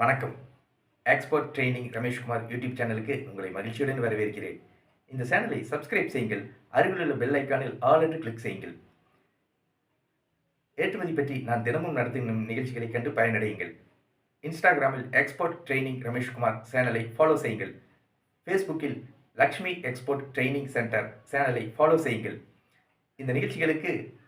வணக்கம். Expert training Rameshkumar YouTube சேனலுக்கு உங்களை மகிழ்ச்சியுடன் வரவேற்கிறேன். இந்த சேனலை சப்ஸ்கிரைப் செய்யுங்கள். அருகிலுள்ள பெல் ஐக்கானில் ஆல் என்று கிளிக் செய்யுங்கள். ஏற்றுமதி பற்றி நான் தினமும் நடத்தும் நிகழ்ச்சிகளை கண்டு பயனடையுங்கள். இன்ஸ்டாகிராமில் எக்ஸ்போர்ட் ட்ரைனிங் ரமேஷ்குமார் சேனலை ஃபாலோ செய்யுங்கள். ஃபேஸ்புக்கில் லக்ஷ்மி எக்ஸ்போர்ட் ட்ரைனிங் சென்டர் சேனலை ஃபாலோ செய்யுங்கள். இந்த நிகழ்ச்சிகளுக்கு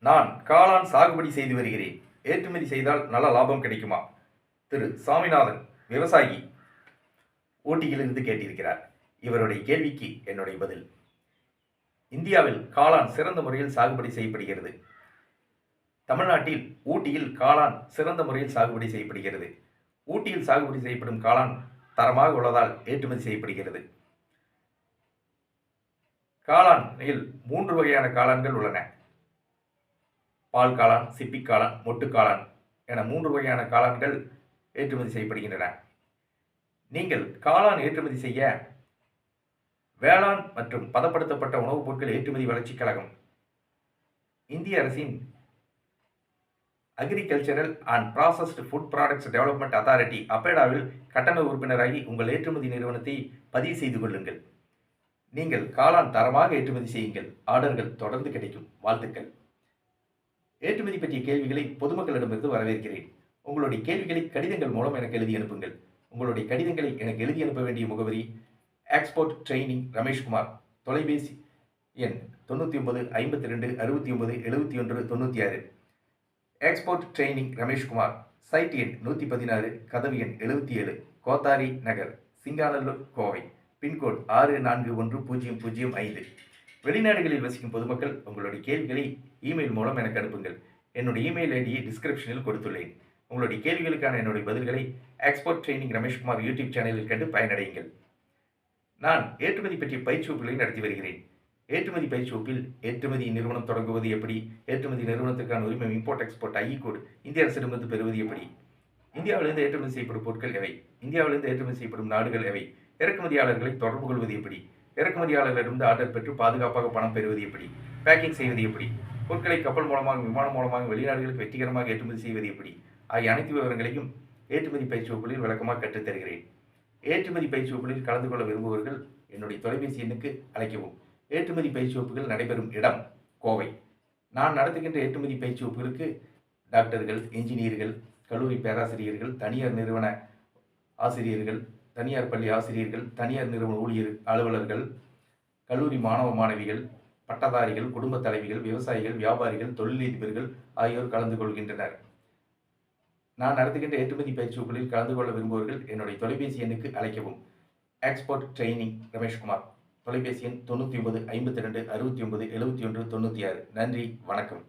நான் காளான் சாகுபடி செய்து வருகிறேன். ஏற்றுமதி செய்தால் நல்ல லாபம் கிடைக்குமா? திரு. சாமிநாதன் விவசாயி ஊட்டியிலிருந்து கேட்டிருக்கிறார். இவருடைய கேள்விக்கு என்னுடைய பதில். இந்தியாவில் காளான் சிறந்த முறையில் சாகுபடி செய்யப்படுகிறது. தமிழ்நாட்டில் ஊட்டியில் காளான் சிறந்த முறையில் சாகுபடி செய்யப்படுகிறது. ஊட்டியில் சாகுபடி செய்யப்படும் காளான் தரமாக உள்ளதால் ஏற்றுமதி செய்யப்படுகிறது. காளானில் மூன்று வகையான காளான்கள் உள்ளன. பால் காளான் சிப்பி காளான் மொட்டு காளான் என மூன்று வகையான காளான்கள் ஏற்றுமதி செய்யப்படுகின்றன. நீங்கள் காளான் ஏற்றுமதி செய்ய வேளாண் மற்றும் பதப்படுத்தப்பட்ட உணவுப் பொருட்கள் ஏற்றுமதி வளர்ச்சிக் கழகம் இந்திய அரசின் agricultural and processed food products development authority அப்பேடாவில் கட்டண உறுப்பினராகி உங்கள் ஏற்றுமதி நிறுவனத்தை பதிவு செய்து கொள்ளுங்கள். நீங்கள் காளான் தரமாக ஏற்றுமதி செய்யுங்கள். ஆர்டர்கள் தொடர்ந்து கிடைக்கும். வாழ்த்துக்கள். ஏற்றுமதி பற்றிய கேள்விகளை பொதுமக்களிடமிருந்து வரவேற்கிறேன். உங்களுடைய கேள்விகளை கடிதங்கள் மூலம் எனக்கு எழுதி அனுப்புங்கள். உங்களுடைய கடிதங்களை எனக்கு எழுதி அனுப்ப வேண்டிய முகவரி எக்ஸ்போர்ட் ட்ரைனிங் ரமேஷ்குமார் தொலைபேசி எண் தொண்ணூற்றி ஒன்பது ஐம்பத்தி ரெண்டு அறுபத்தி ஒன்பது எழுபத்தி ஒன்று தொண்ணூற்றி ஆறு. எக்ஸ்போர்ட் ட்ரைனிங் ரமேஷ்குமார் சைட் எண் நூற்றி பதினாறு கதவு எண் எழுபத்தி ஏழு கோத்தாரி நகர் சிங்காநல்லூர் கோவை. பின்கோட் ஆறு நான்கு ஒன்று பூஜ்ஜியம் பூஜ்ஜியம் ஐந்து. வெளிநாடுகளில் வசிக்கும் பொதுமக்கள் உங்களுடைய கேள்விகளை இமெயில் மூலம் எனக்கு அனுப்புங்கள். என்னுடைய இமெயில் ஐடியை டிஸ்கிரிப்ஷனில் கொடுத்துள்ளேன். உங்களுடைய கேள்விகளுக்கான என்னுடைய பதில்களை எக்ஸ்போர்ட் ட்ரைனிங் ரமேஷ்குமார் யூடியூப் சேனலில் கண்டு பயனடையுங்கள். நான் ஏற்றுமதி பற்றிய பயிற்சி வகுப்புகளை நடத்தி வருகிறேன். ஏற்றுமதி பயிற்சி வகுப்பில் ஏற்றுமதி நிறுவனம் தொடங்குவது எப்படி? ஏற்றுமதி நிறுவனத்துக்கான உரிமை இம்போர்ட் எக்ஸ்போர்ட் ஐ கோடு இந்திய அரசிடமிருந்து பெறுவது எப்படி? இந்தியாவிலிருந்து ஏற்றுமதி செய்யப்படும் பொருட்கள் எவை? இந்தியாவிலிருந்து ஏற்றுமதி செய்யப்படும் நாடுகள் எவை? இறக்குமதியாளர்களை தொடர்பு கொள்வது எப்படி? இறக்குமதியாளர்களிடமிருந்து ஆர்டர் பெற்று பாதுகாப்பாக பணம் பெறுவது எப்படி? பேக்கிங் செய்வது எப்படி? பொருட்களை கப்பல் மூலமாக விமானம் மூலமாக வெளிநாடுகளுக்கு வெற்றிகரமாக ஏற்றுமதி செய்வது எப்படி? ஆகிய அனைத்து விவரங்களையும் ஏற்றுமதி பயிற்சி வகுப்புகளில் விளக்கமாக கற்றுத் தருகிறேன். ஏற்றுமதி பயிற்சி வகுப்புகளில் கலந்து கொள்ள விரும்புபவர்கள் என்னுடைய தொலைபேசி எண்ணுக்கு அழைக்கவும். ஏற்றுமதி பயிற்சி வகுப்புகள் நடைபெறும் இடம் கோவை. நான் நடத்துகின்ற ஏற்றுமதி பயிற்சி வகுப்புகளுக்கு டாக்டர்கள் இன்ஜினியர்கள் கல்லூரி பேராசிரியர்கள் தனியார் நிறுவன ஆசிரியர்கள் தனியார் பள்ளி ஆசிரியர்கள் தனியார் நிறுவன ஊழியர் அலுவலர்கள் கல்லூரி மாணவ மாணவிகள் பட்டதாரிகள் குடும்ப தலைவிகள் விவசாயிகள் வியாபாரிகள் தொழிலதிபர்கள் ஆகியோர் கலந்து கொள்கின்றனர். நான் நடத்துகின்ற ஏற்றுமதி பயிற்சிகளில் கலந்து கொள்ள விரும்புவர்கள் என்னுடைய தொலைபேசி எண்ணுக்கு அழைக்கவும். எக்ஸ்போர்ட் ட்ரைனிங் ரமேஷ்குமார் தொலைபேசி எண் தொண்ணூற்றி ஒன்பது ஐம்பத்தி ரெண்டு அறுபத்தி ஒன்பது எழுபத்தி ஒன்று தொண்ணூற்றி ஆறு. நன்றி வணக்கம்.